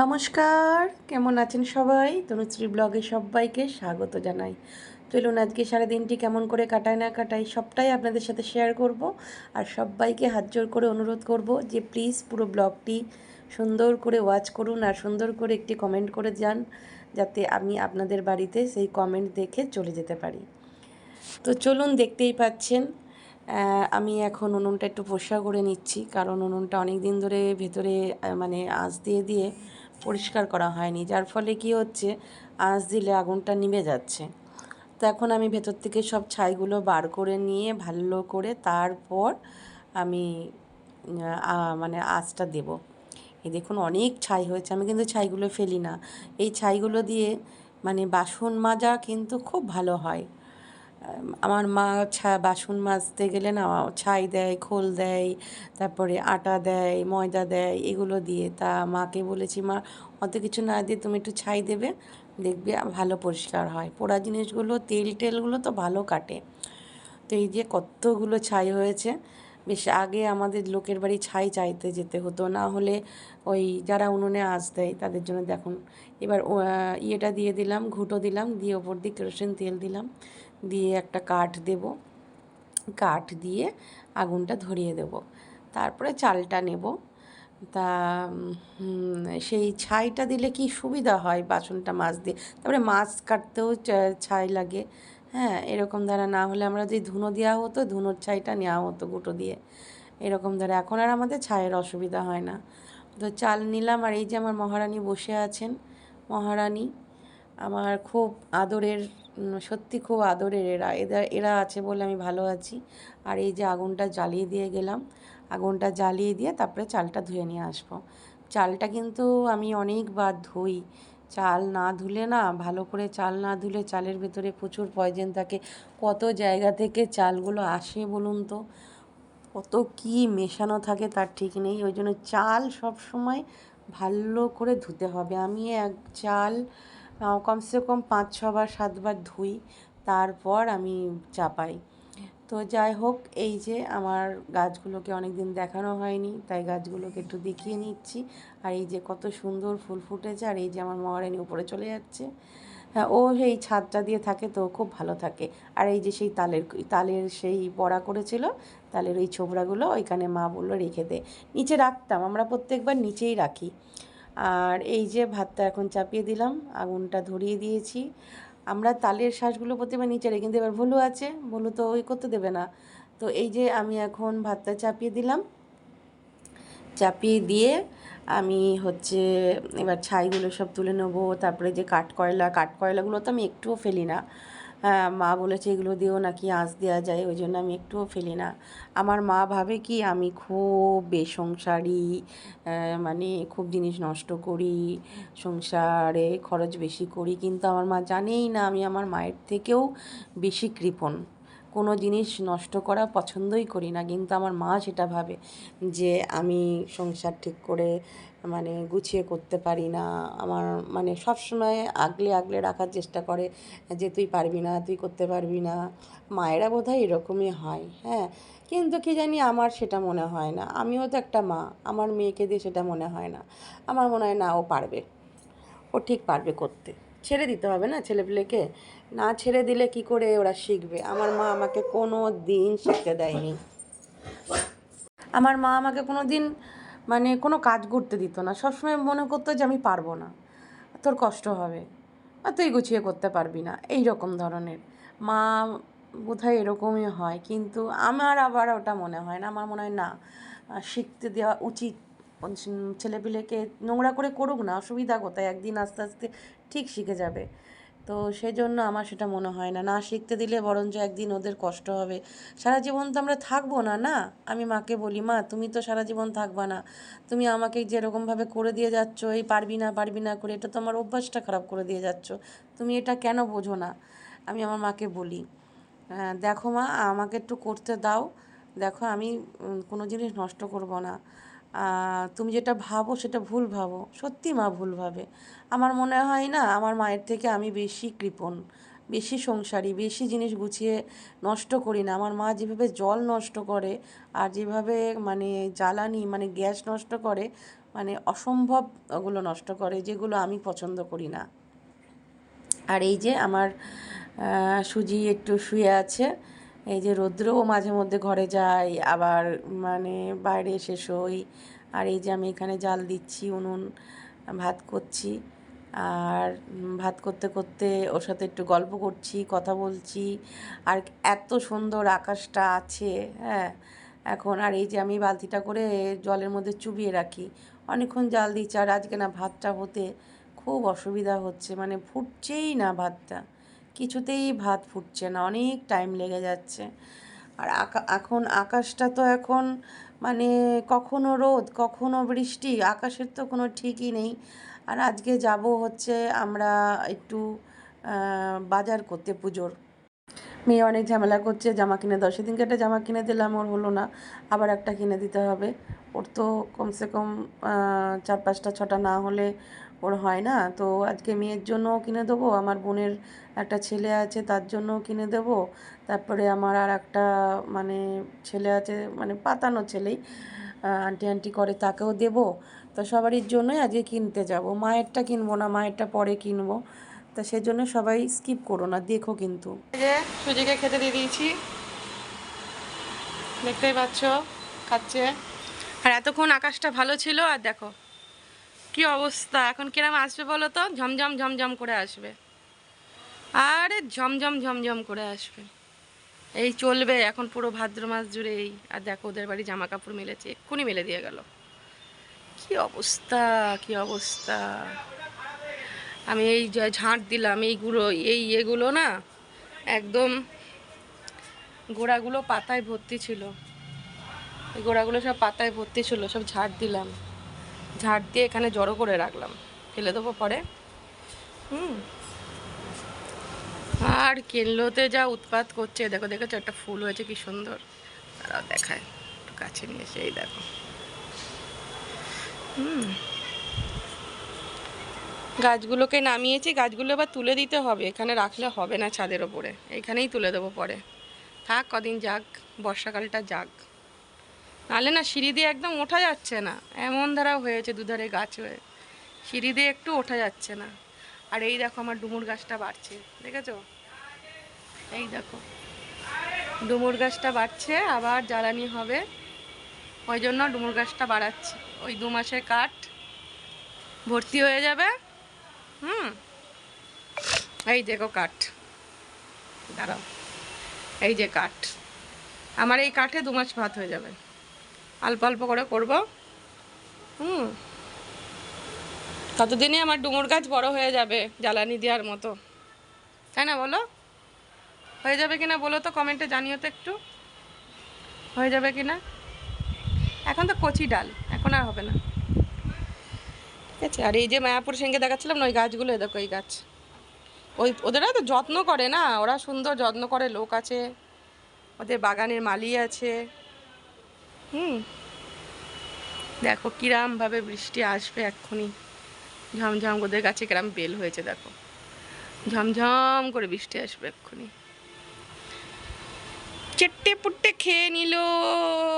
নমস্কার, কেমন আছেন সবাই? তনুশ্রী ব্লগে সবাইকে স্বাগত জানাই। চলুন আজকে সারা দিনটি কেমন করে কাটায় না কাটাই সবটাই আপনাদের সাথে শেয়ার করব আর সবাইকে হাত জোর করে অনুরোধ করব যে প্লিজ পুরো ব্লগটি সুন্দর করে ওয়াচ করুন আর সুন্দর করে একটি কমেন্ট করে যান যাতে আমি আপনাদের বাড়িতে সেই কমেন্ট দেখে চলে যেতে পারি। তো চলুন দেখতেই পাচ্ছেন আমি এখন উনুনটা একটু পরিষ্কার করে নিচ্ছি কারণ উনুনটা অনেক দিন ধরে ভেতরে মানে আঁচ দিয়ে দিয়ে পরিষ্কার করা হয়নি, যার ফলে কি হচ্ছে, আঁচ দিলে আগুনটা নিভে যাচ্ছে। তো এখন আমি ভেতর থেকে সব ছাইগুলো বার করে নিয়ে ভালো করে তারপর আমি মানে আঁচটা দেব। এই দেখুন অনেক ছাই হয়েছে, আমি কিন্তু ছাইগুলো ফেলি না। এই ছাইগুলো দিয়ে মানে বাসন মাজা কিন্তু খুব ভালো হয়। আমার মা ছা, বাসন মাজতে গেলে না, ছাই দেয়, খোল দেয়, তারপরে আটা দেয়, ময়দা দেয়, এগুলো দিয়ে। তা মাকে বলেছি, মা, অত কিছু না দিয়ে তুমি একটু ছাই দেবে, দেখবে ভালো পরিষ্কার হয়। পোড়া জিনিসগুলো, তেল টেলগুলো তো ভালো কাটে। তো এই যে কতগুলো ছাই হয়েছে, বেশ আগে আমাদের লোকের বাড়ি ছাই চাইতে যেতে হতো। না হলে ওই যারা উনুনে আঁচ দেয়, তাদের জন্য দেখুন, এবার ইয়েটা দিয়ে দিলাম, ঘুঁটো দিলাম, দিয়ে ওপর দিয়ে কেরোসিন তেল দিলাম। দিয়ে একটা কাঠ দেব। কাঠ দিয়ে আগুনটা ধরিয়ে দেব। তারপরে চালটা নেব। তা সেই ছাইটা দিলে কি সুবিধা হয় বাসনটা মাছ দিয়ে? তারপরে মাছ কাটতেও ছাই লাগে। হ্যাঁ এরকম দ্বারা না হলে আমরা যদি ধুনো দেওয়া হতো, ধুনোর ছাইটা নেওয়া হতো গুঁটো দিয়ে। এরকম দ্বারা। এখন আর আমাদের ছায়ের অসুবিধা হয় না। তো চাল নিলাম আর এই যে আমার মহারানী বসে আছেন। মহারানী, আমার খুব আদরের সত্যি খুব আদরের এরা। এদের, এরা আছে বলে আমি ভালো আছি। আর এই যে আগুনটা জ্বালিয়ে দিয়ে গেলাম, আগুনটা জ্বালিয়ে দিয়ে তারপরে চালটা ধুয়ে নিয়ে আসব। চালটা কিন্তু আমি অনেকবার ধুই। চাল না ধুলে না, ভালো করে চাল না ধুলে চালের ভেতরে প্রচুর পয়জেন থাকে। কত জায়গা থেকে চালগুলো আসে বলুন তো? কত কি মেশানো থাকে তার ঠিক নেই। ওই জন্য চাল সব সময় ভালো করে ধুতে হবে। আমি এক চাল কমসে কম পাঁচ ছবার সাতবার ধুই, তারপর আমি চাপাই। তো যাই হোক, এই যে আমার গাছগুলোকে অনেক দিন দেখানো হয়নি, তাই গাছগুলোকে একটু দেখিয়ে নিচ্ছি। আর এই যে কত সুন্দর ফুল ফুটেছে, আর এই যে আমার মহারানী উপরে চলে যাচ্ছে। হ্যাঁ ও সেই ছাদটা দিয়ে থাকে তো খুব ভালো থাকে। আর এই যে সেই তালের তালের সেই বড়া করেছিল, তালের ওই ছোবড়াগুলো ওইখানে মা বলল রেখে দে। নিচে রাখতাম, আমরা প্রত্যেকবার নিচেই রাখি। আর এই যে ভাতটা এখন চাপিয়ে দিলাম, আগুনটা ধরিয়ে দিয়েছি। আমরা তালের শ্বাসগুলো প্রতিবার নিচে রেখে কিন্তু এবার ভুলু আছে, ভুলু তো ওই করতে দেবে না। তো এই যে আমি এখন ভাতটা চাপিয়ে দিলাম। চাপিয়ে দিয়ে আমি হচ্ছে এবার ছাইগুলো সব তুলে নেব, তারপরে যে কাঠকয়লা, কাঠকয়লাগুলো তো আমি একটুও ফেলি না। মা বলেছে, এগুলো দিয়েও নাকি আঁচ দেওয়া যায়, ওই জন্য আমি একটুও ফেলি না। আমার মা ভাবে কি, আমি খুব বেসংসারি মানে খুব জিনিস নষ্ট করি, সংসারে খরচ বেশি করি, কিন্তু আমার মা জানেই না, আমি আমার মায়ের থেকেও বেশি কৃপণ। কোনো জিনিস নষ্ট করা পছন্দই করি না, কিন্তু আমার মা সেটা ভাবে যে, আমি সংসার ঠিক করে মানে গুছিয়ে করতে পারি না। আমার মানে সব সময় আগলে আগলে রাখার চেষ্টা করে যে, তুই পারবি না, তুই করতে পারবি না। মায়েরা বোধ হয় এরকমই হয় হ্যাঁ। কিন্তু কি জানি আমার সেটা মনে হয় না। আমিও তো একটা মা, আমার মেয়েকে দিয়ে সেটা মনে হয় না। আমার মনে হয় না, ও পারবে। ও ঠিক পারবে করতে। ছেড়ে দিতে হবে না ছেলেপিলেকে? না ছেড়ে দিলে কি করে ওরা শিখবে? আমার মা আমাকে কোনো দিন শিখতে দেয়নি। আমার মা আমাকে কোনো দিন মানে কোনো কাজ করতে দিত না। সবসময় মনে করতো যে আমি পারব না। তোর কষ্ট হবে। আর তুই গুছিয়ে করতে পারবি না। এই রকম ধরনের। মা বোধহয় এরকমই হয়। কিন্তু আমার আবার ওটা মনে হয় না। আমার মনে হয়, না শিখতে দেওয়া উচিত। ছেলেপিলেকে নোংরা করে করুক না। অসুবিধা কোথায়? একদিন আস্তে আস্তে ঠিক শিখে যাবে। তো সেজন্য আমার সেটা মনে হয় না। না শিখতে দিলে বরঞ্চ একদিন ওদের কষ্ট হবে। সারা জীবন তো আমরা থাকব না না? আমি মাকে বলি মা তুমি তো সারা জীবন থাকবা না। তুমি আমাকে যেরকমভাবে করে দিয়ে যাচ্ছ এই পারবি না পারবি না করে এটা তো আমার অভ্যাসটা খারাপ করে দিয়ে যাচ্ছ। তুমি এটা কেন বোঝো না? আমি আমার মাকে বলি হ্যাঁ, দেখো মা আমাকে একটু করতে দাও। দেখো আমি কোনো জিনিস নষ্ট করব না। তুমি যেটা ভাবো সেটা ভুল ভাবো। সত্যি মা ভুল ভাবে। আমার মনে হয় না, আমার মায়ের থেকে আমি বেশি কৃপণ, বেশি সংসারী, বেশি জিনিস গুছিয়ে নষ্ট করি না। আমার মা যেভাবে জল নষ্ট করে আর যেভাবে মানে জ্বালানি মানে গ্যাস নষ্ট করে মানে অসম্ভব ওগুলো নষ্ট করে যেগুলো আমি পছন্দ করি না। আর এই যে আমার সুজি একটু শুয়ে আছে। এই যে রৌদ্রও মাঝে মধ্যে ঘরে যায়, আবার মানে বাইরে এসে শোই। আর এই যে আমি এখানে জাল দিচ্ছি, উনুন, ভাত করছি। আর ভাত করতে করতে ওর সাথে একটু গল্প করছি, কথা বলছি। আর এত সুন্দর আকাশটা আছে হ্যাঁ। এখন আর এই যে আমি বালতিটা করে জলের মধ্যে চুবিয়ে রাখি। অনেকক্ষণ জাল দিচ্ছি, আর আজকে না ভাতটা হতে খুব অসুবিধা হচ্ছে মানে ফুটছেই না ভাতটা। কিছুতেই ভাত ফুটছে না, অনেক টাইম লেগে যাচ্ছে। আর এখন আকাশটা তো এখন মানে কখনো রোদ, কখনো বৃষ্টি, আকাশের তো কোনো ঠিকই নেই। আর আজকে যাব হচ্ছে আমরা একটু বাজার করতে পুজোর। মেয়ে অনেক ঝামেলা করছে, জামা কিনে দাও। সেদিনকে একটা জামা কিনে দিলাম, ওর হলো না। আবার একটা কিনে দিতে হবে। ওর তো কমসে কম চার পাঁচটা, ছটা না হলে ওর হয় না। তো আজকে মেয়ের জন্যও কিনে দেবো, আমার বোনের একটা ছেলে আছে তার জন্যও কিনে দেবো। তারপরে আমার আর একটা মানে ছেলে আছে মানে পাতানো ছেলেই আন্টি আন্টি করে তাকেও দেবো। তো সবারই জন্যই আজকে কিনতে যাব। মায়েরটা কিনবো না, মায়েরটা পরে কিনবো। তা সেজন্য সবাই স্কিপ করো না, দেখো কিন্তু। সুজিকে খেতে দিয়ে দিয়েছি। দেখতেই পাচ্ছ, খাচ্ছে। আর এতক্ষণ আকাশটা ভালো ছিল, আর দেখো কি অবস্থা? এখন কিরম আসবে বলো তো? ঝমঝম ঝমঝম করে আসবে। আরে ঝমঝম ঝমঝম করে আসবে। এই চলবে, এখন পুরো ভাদ্র মাস জুড়ে এই। আর দেখো, ওদের বাড়ি জামা কাপড় মেলেছে, এক্ষুনি মেলে দিয়ে গেল। কি অবস্থা কি অবস্থা? আমি এই ঝাঁট দিলাম, এইগুলো, এই এগুলো না, একদম গোড়াগুলো পাতায় ভর্তি ছিল। এই গোড়াগুলো সব পাতায় ভর্তি ছিল, সব ঝাঁট দিলাম। ঝাড় দিয়ে এখানে জড়ো করে রাখলাম। ফেলে দেবো পরে। হুম। আর কেনলোতে যা উৎপাত করছে, দেখো, দেখেছ? একটা ফুল হয়েছে, কি সুন্দর। তারাও দেখায়। একটু কাছে নিয়ে এসে এই দেখো। হুম। গাছগুলোকে নামিয়েছি। গাছগুলো এবার তুলে দিতে হবে। এখানে রাখলে হবে না ছাদের ওপরে। এখানেই তুলে দেবো পরে। থাক, কদিন যাক, বর্ষাকালটা যাক। নাহলে না সিঁড়ি দিয়ে একদম ওঠা যাচ্ছে না। এমন ধারা হয়েছে দুধারে গাছ হয়ে। সিঁড়ি দিয়ে একটু ওঠা যাচ্ছে না। আর এই দেখো আমার ডুমুর গাছটা বাড়ছে, দেখেছ? এই দেখো। ডুমুর গাছটা বাড়ছে, আবার জ্বালানি হবে। ওই জন্য ডুমুর গাছটা বাড়াচ্ছি। ওই দু মাসের কাঠ ভর্তি হয়ে যাবে। হুম। এই দেখো কাঠ। দাঁড়াও। এই যে কাঠ। আমার এই কাঠে দু মাস ভাত হয়ে যাবে। অল্প অল্প করে করব। হুম। ততদিনই আমার ডুমুর গাছ বড় হয়ে যাবে জ্বালানি দেওয়ার মতো। তাই না বলো? হয়ে যাবে কিনা বলো তো কমেন্টে জানিও তো একটু। হয়ে যাবে কিনা? এখন তো কচি ডাল, এখন আর হবে না। ঠিক আছে, আর এই যে মায়াপুর সেঙ্গে দেখাচ্ছিলাম না, ওই গাছগুলো দেখো এই গাছ। ওই ওদেরা তো যত্ন করে না, ওরা সুন্দর যত্ন করে, লোক আছে। ওদের বাগানের মালি আছে। হুম। দেখো, কিরামভাবে বৃষ্টি আসবে এক্ষুনি। ঝমঝম ওদের গাছে কিরাম বেল হয়েছে, দেখো। ঝমঝম করে বৃষ্টি আসবে এক্ষুনি। চেট্টে পুট্টে খেয়ে নিল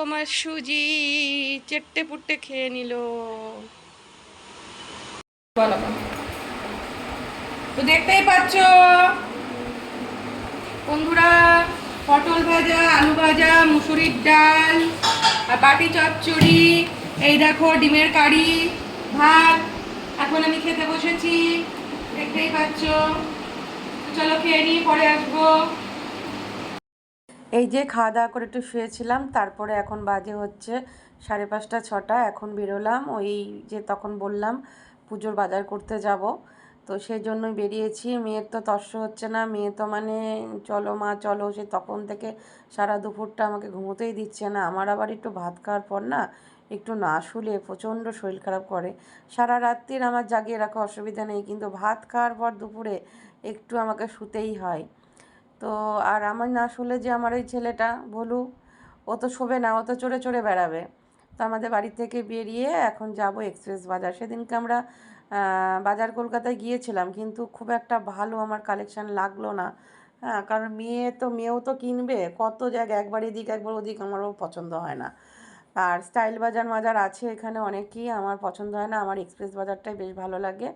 আমার সুজি, চেট্টে পুট্টে খেয়ে নিল। তো দেখতেই পাচ্ছ, বন্ধুরা, পটল ভাজা, আলু ভাজা, মুসুরির ডাল আর বাটি চচ্চড়ি, এই দেখো ডিমের কারি, ভাত, এখন আমি খেতে বসেছি, দেখতেই পাচ্ছ। চলো খেয়ে নিই পরে আসব। এই যে খাওয়া দাওয়া করে একটু শুয়েছিলাম, তারপরে এখন বাজে হচ্ছে সাড়ে পাঁচটা, ছটা, এখন বেরোলাম, ওই যে তখন বললাম পুজোর বাজার করতে যাব। তো সেই জন্যই বেরিয়েছি। মেয়ের তো তর্স হচ্ছে না। মেয়ে তো মানে চলো মা, চলো। সে তখন থেকে সারা দুপুরটা আমাকে ঘুমোতেই দিচ্ছে না। আমার আবার একটু ভাত খাওয়ার পর না একটু না শুলে প্রচণ্ড শরীর খারাপ করে। সারা রাত্রির আমার জাগিয়ে রাখা অসুবিধা নেই, কিন্তু ভাত খাওয়ার পর দুপুরে একটু আমাকে শুতেই হয়। তো আর আমার না শুলে যে আমার ওই ছেলেটা ভলু ও তো শোবে না, ও তো চড়ে চড়ে বেড়াবে। তো আমাদের বাড়ি থেকে বেরিয়ে এখন যাব এক্সপ্রেস বাজার। সেদিনকে আমরা বাজার কলকাতায় গিয়েছিলাম, কিন্তু খুব একটা ভালো আমার কালেকশান লাগল না। হ্যাঁ কারণ মেয়ে তো, মেয়েও তো কিনবে, কত জায়গা একবার এদিক, একবার ওদিক আমারও পছন্দ হয় না। আর স্টাইল বাজার মাজার আছে এখানে অনেকই, আমার পছন্দ হয় না, আমার এক্সপ্রেস বাজারটাই বেশ ভালো লাগে।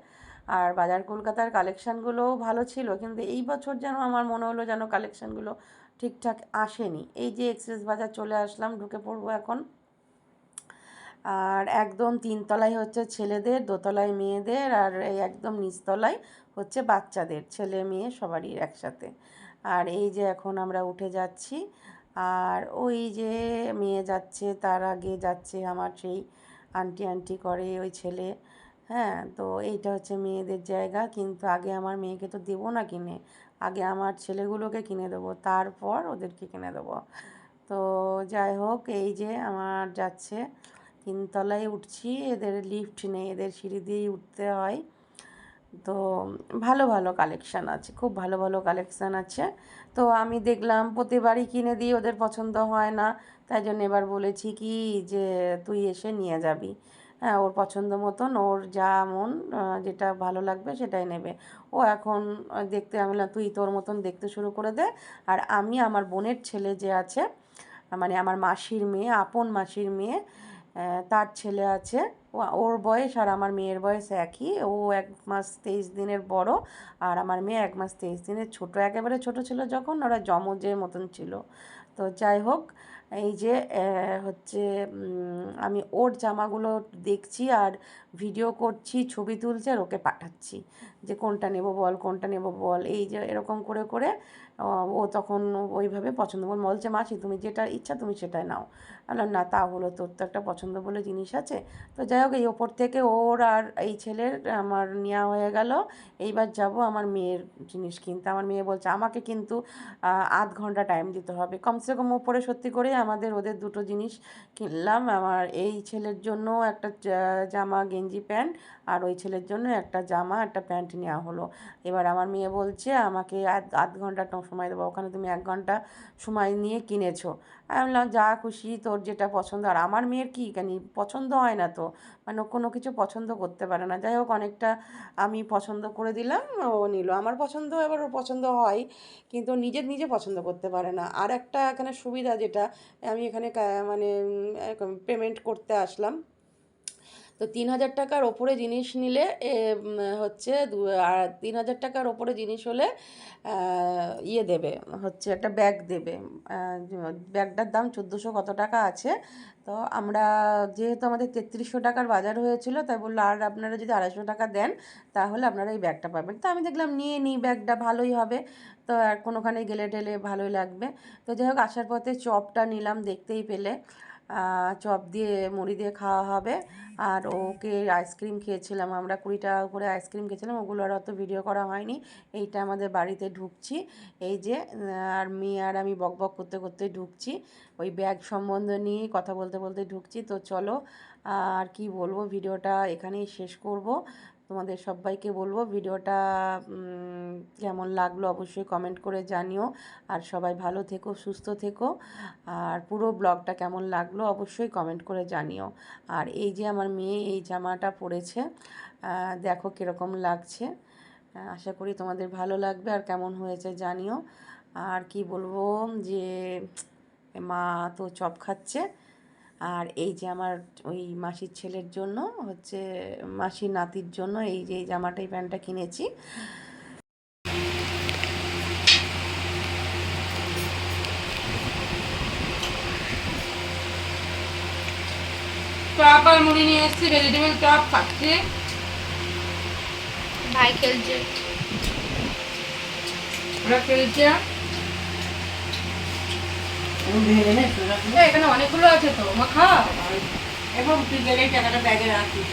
আর বাজার কলকাতার কালেকশানগুলোও ভালো ছিল, কিন্তু এই বছর যেন আমার মনে হলো যেন কালেকশানগুলো ঠিকঠাক আসেনি। এই যে এক্সপ্রেস বাজার চলে আসলাম, ঢুকে পড়ব এখন। আর একদম তিনতলায় হচ্ছে ছেলেদের, দোতলায় মেয়েদের আর এই একদম নিচতলায় হচ্ছে বাচ্চাদের, ছেলে মেয়ে সবারই একসাথে। আর এই যে এখন আমরা উঠে যাচ্ছি আর ওই যে মেয়ে যাচ্ছে, তার আগে যাচ্ছে আমার সেই আন্টি আন্টি করে ওই ছেলে। হ্যাঁ তো এইটা হচ্ছে মেয়েদের জায়গা। কিন্তু আগে আমার মেয়েকে তো দেবো না কিনে। আগে আমার ছেলেগুলোকে কিনে দেবো, তারপর ওদেরকে কিনে দেবো। তো যাই হোক, এই যে আমার যাচ্ছে। তিনতলায় উঠছি, এদের লিফট নেই, এদের সিঁড়ি দিয়েই উঠতে হয়। তো ভালো ভালো কালেকশান আছে, খুব ভালো ভালো কালেকশান আছে। তো আমি দেখলাম, প্রতিবারই কিনে দিই, ওদের পছন্দ হয় না। তাই জন্য এবার বলেছি কি যে, তুই এসে নিয়ে যাবি। হ্যাঁ ওর পছন্দ মতন, ওর যা মন যেটা ভালো লাগবে সেটাই নেবে। ও এখন দেখতে, আমি তুই তোর মতন দেখতে শুরু করে দে। আর আমি, আমার বোনের ছেলে যে আছে মানে আমার মাসির মেয়ে, আপন মাসির মেয়ে তার ছেলে আছে। ওর বয়স আর আমার মেয়ের বয়স একই। ও এক মাস তেইশ দিনের বড় আর আমার মেয়ে এক মাস তেইশ দিনের ছোট। একেবারে ছোট ছিল যখন ওরা জমজের মতন ছিল। তো যাই হোক, এই যে হচ্ছে আমি ওর জামাগুলো দেখছি আর ভিডিও করছি ছবি তুলছি আর ওকে পাঠাচ্ছি যে কোনটা নেব বল কোনটা নেব বল। এই যে এরকম করে করে ও তখন ওইভাবে পছন্দ করে বলছে মাসি তুমি যেটা ইচ্ছা তুমি সেটাই নাও। বললাম, না তা হলো তোর তো একটা পছন্দ বলে জিনিস আছে। তো যাই হোক এই ওপর থেকে ওর আর এই ছেলের আমার নেওয়া হয়ে গেল। এইবার যাব আমার মেয়ের জিনিস কিনতে। আমার মেয়ে বলছে আমাকে কিন্তু আধ ঘণ্টা টাইম দিতে হবে। কমসে কম ওপরে সত্যি করে আমাদের ওদের দুটো জিনিস কিনলাম। আমার এই ছেলের জন্য একটা জামা গেঞ্জি প্যান্ট আর ওই ছেলের জন্য একটা জামা, একটা প্যান্ট নেওয়া হলো। এবার আমার মেয়ে বলছে, আমাকে আধ ঘণ্টা সময় দেবো। ওখানে তুমি এক ঘণ্টা সময় নিয়ে কিনেছো। আমি বললাম, যা খুশি, তোর যেটা পছন্দ। আর আমার মেয়ের কি কেন পছন্দ হয় না তো মানে কোনো কিছু পছন্দ করতে পারে না। যাই হোক, অনেকটা আমি পছন্দ করে দিলাম, ও নিল। আমার পছন্দ এবার ওর পছন্দ হয়, কিন্তু নিজে নিজে পছন্দ করতে পারে না। আর একটা এখানে সুবিধা যেটা, আমি এখানে মানে পেমেন্ট করতে আসলাম। তো তিন হাজার টাকার ওপরে জিনিস নিলে হচ্ছে তিন হাজার টাকার ওপরে জিনিস হলে ইয়ে দেবে, হচ্ছে একটা ব্যাগ দেবে। ব্যাগটার দাম চোদ্দোশো কত টাকা আছে, তো আমরা যেহেতু আমাদের তেত্রিশশো টাকার বাজার হয়েছিল, তাই বলল, আর আপনারা যদি আড়াইশো টাকা দেন, তাহলে আপনারা এই ব্যাগটা পাবেন। তো আমি দেখলাম, নিয়ে নিই, ব্যাগটা ভালোই হবে। তো আর কোনোখানে গেলে টেলে ভালোই লাগবে। তো যাই হোক, আসার পথে চপটা নিলাম দেখতেই পেলে। চপ দিয়ে, মুড়ি দিয়ে খাওয়া হবে। আর ওকে আইসক্রিম খেয়েছিলাম আমরা কুড়ি টাকা করে আইসক্রিম খেয়েছিলাম। ওগুলো আর অত ভিডিও করা হয়নি। এইটা আমাদের বাড়িতে ঢুকছি। এই যে, আর মেয়ে আর আমি বক বক করতে করতে ঢুকছি। ওই ব্যাগ সম্বন্ধ নিয়ে কথা বলতে বলতে ঢুকছি। তো চলো, আর কি বলব, ভিডিওটা এখানেই শেষ করব। তোমাদের সবাইকে বলব ভিডিওটা কেমন লাগল অবশ্যই কমেন্ট করে জানিও। আর সবাই ভালো থেকো, সুস্থ থেকো। আর পুরো ব্লগটা কেমন লাগল অবশ্যই কমেন্ট করে জানিও। আর এই যে আমার মেয়ে এই জামাটা পরেছে দেখো কীরকম লাগছে। আশা করি তোমাদের ভালো লাগবে আর কেমন হয়েছে জানিও। আর কি বলব যে, মা তো চপ খাচ্ছে। আর এই যে আমার ওই মাসির ছেলের জন্য হচ্ছে মাসির নাতির জন্য এই যে এই জামাটা এই প্যান্টটা কিনেছি। চপ আর মুড়ি নিয়ে এসেছি ভেজিটেবল চপ খাচ্ছি ভাই খেলছে। ওরা খেলছে। এখানে অনেকগুলো আছে তো মা খা। এবং তুই গেলে টাকাটা ব্যাগে রাখিস